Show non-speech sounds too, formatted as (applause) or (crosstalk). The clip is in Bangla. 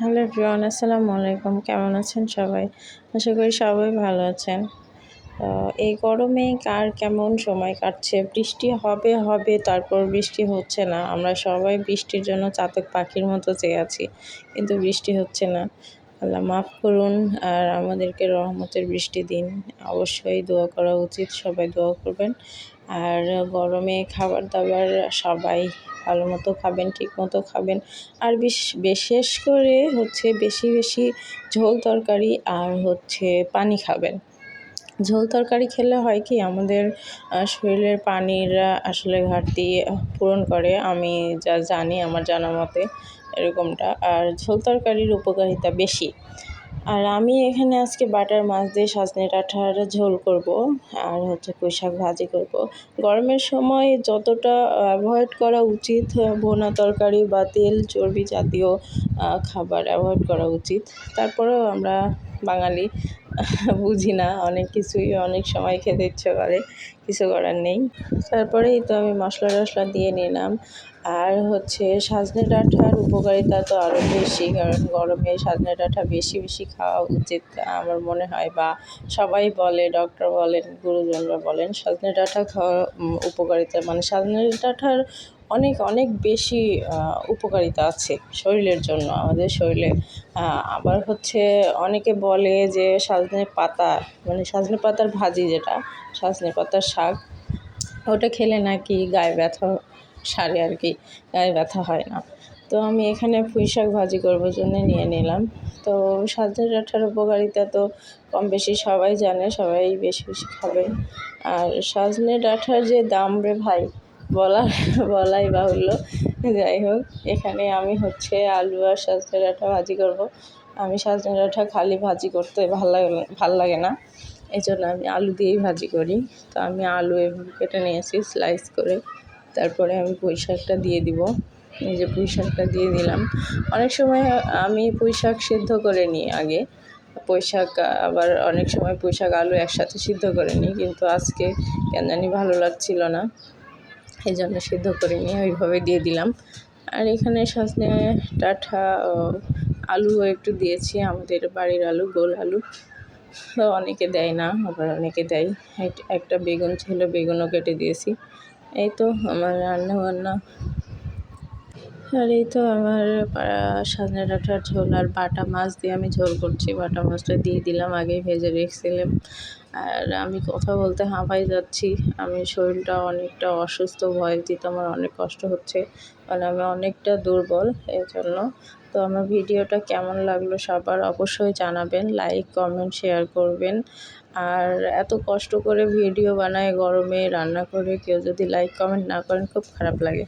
হ্যালো এভরিওয়ান, আসসালামু আলাইকুম। কেমন আছেন সবাই? আশা করি সবাই ভালো আছেন। এই গরমে কার কেমন সময় কাটছে? বৃষ্টি হবে হবে, তারপর বৃষ্টি হচ্ছে না। আমরা সবাই বৃষ্টির জন্য চাতক পাখির মতো চেয়ে আছি, কিন্তু বৃষ্টি হচ্ছে না। আল্লাহ মাফ করুন আর আমাদেরকে রহমতের বৃষ্টি দিন। অবশ্যই দোয়া করা উচিত। সবাই দোয়া করবেন। আর গরমে খাবার দাবার সবাই ভালো মতো খাবেন, ঠিক মতো খাবেন। আর বিশেষ করে হচ্ছে বেশি বেশি ঝোল তরকারি আর হচ্ছে পানি খাবেন। ঝোল তরকারি খেলে হয় কি, আমাদের শরীরের পানির আসলে ঘাটতি পূরণ করে, আমি যা জানি, আমার জানা মতে এরকমটা। আর ঝোল তরকারির উপকারিতা বেশি। আর আমি এখানে আজকে বাটার মাছ দিয়ে সাজনে ডাঁটার ঝোল করব আর হচ্ছে পুঁই শাক ভাজি করব। গরমের সময় যতটা অ্যাভয়েড করা উচিত ভোনা তরকারি বা তেল চর্বি জাতীয় খাবার অ্যাভয়েড করা উচিত। তারপরেও আমরা বাঙালি, (laughs) বুঝি না, অনেক কিছুই অনেক সময় খেতে ইচ্ছে করে, কিছু করার নেই। তারপরেই তো আমি মশলা টশলা দিয়ে নিলাম। আর হচ্ছে সাজনে ডাঁটার উপকারিতা তো আরও বেশি, কারণ গরমে সাজনে ডাঁটা বেশি বেশি খাওয়া উচিত আমার মনে হয় বা সবাই বলে ডক্টর বলেন, গুরুজনরা বলেন, সাজনে ডাঁটা খাওয়া উপকারিতা। মানে সাজনে ডাঁটার অনেক অনেক বেশি উপকারিতা আছে শরীরের জন্য, আমাদের শরীরে। আবার হচ্ছে অনেকে বলে যে সাজনে পাতা মানে সাজনে পাতার ভাজি যেটা, সাজনে পাতার শাক, ওটা খেলে নাকি গায়ে ব্যথা সারে আর কি, গায়ে ব্যথা হয় না। তো আমি এখানে পুঁই শাক ভাজি করবার জন্য নিয়ে নিলাম। তো সাজনে ডাঁটার উপকারিতা তো কম বেশি সবাই জানে, সবাই বেশি বেশি খাবে। আর সাজনে ডাঁটার যে দাম রে ভাই, বলা, বলাই বাহুল্য। যাই হোক, এখানে আমি হচ্ছে আলু আর সজনে ডাঁটা ভাজি করব। আমি সজনে ডাঁটা খালি ভাজি করতে ভালো লাগে, ভালো লাগে না। এই জন্য আমি আলু দিয়েই ভাজি করি। তো আমি আলু এভাবে কেটে নিয়েছি স্লাইস করে। তারপরে আমি পুঁই শাকটা দিয়ে দিব। এই যে পুঁই শাকটা দিয়ে দিলাম। অনেক সময় আমি পুঁই শাক সিদ্ধ করে নিই আগে। পুঁই শাক আবার অনেক সময় পুঁই শাক আলু একসাথে সিদ্ধ করে নিই, কিন্তু আজকে কেন জানি ভালো লাগছিল না। এই জন্য সিদ্ধ করে নিয়ে ওইভাবে দিয়ে দিলাম। আর এখানে সজনে ডাঁটা আলু একটু দিয়েছি, আমাদের বাড়ির আলু, গোল আলু। অনেকে দেয় না, আবার অনেকে দেয়। একটা বেগুন ছিল, বেগুনও কেটে দিয়েছি। এই তো আমার রান্না বান্না আর, এই তো আমার সাজনে ডাঁটার ঝোল আর বাটা মাছ দিয়ে আমি ঝোল করছি। বাটা মাছটা দিয়ে দিলাম, আগেই ভেজে রেখেছিলাম। আর আমি কথা বলতে হাঁপাই যাচ্ছি। আমি শরীরটা অনেকটা অসুস্থ ভয়েস দিতে আমার অনেক কষ্ট হচ্ছে। মানে আমি অনেকটা দুর্বল এই জন্য তো আমার ভিডিওটা কেমন লাগল সবার অবশ্যই জানাবেন, লাইক, কমেন্ট, শেয়ার করবেন। আর এত কষ্ট করে ভিডিও বানায়, গরমে রান্না করে কেউ যদি লাইক, কমেন্ট না করেন, খুব খারাপ লাগে।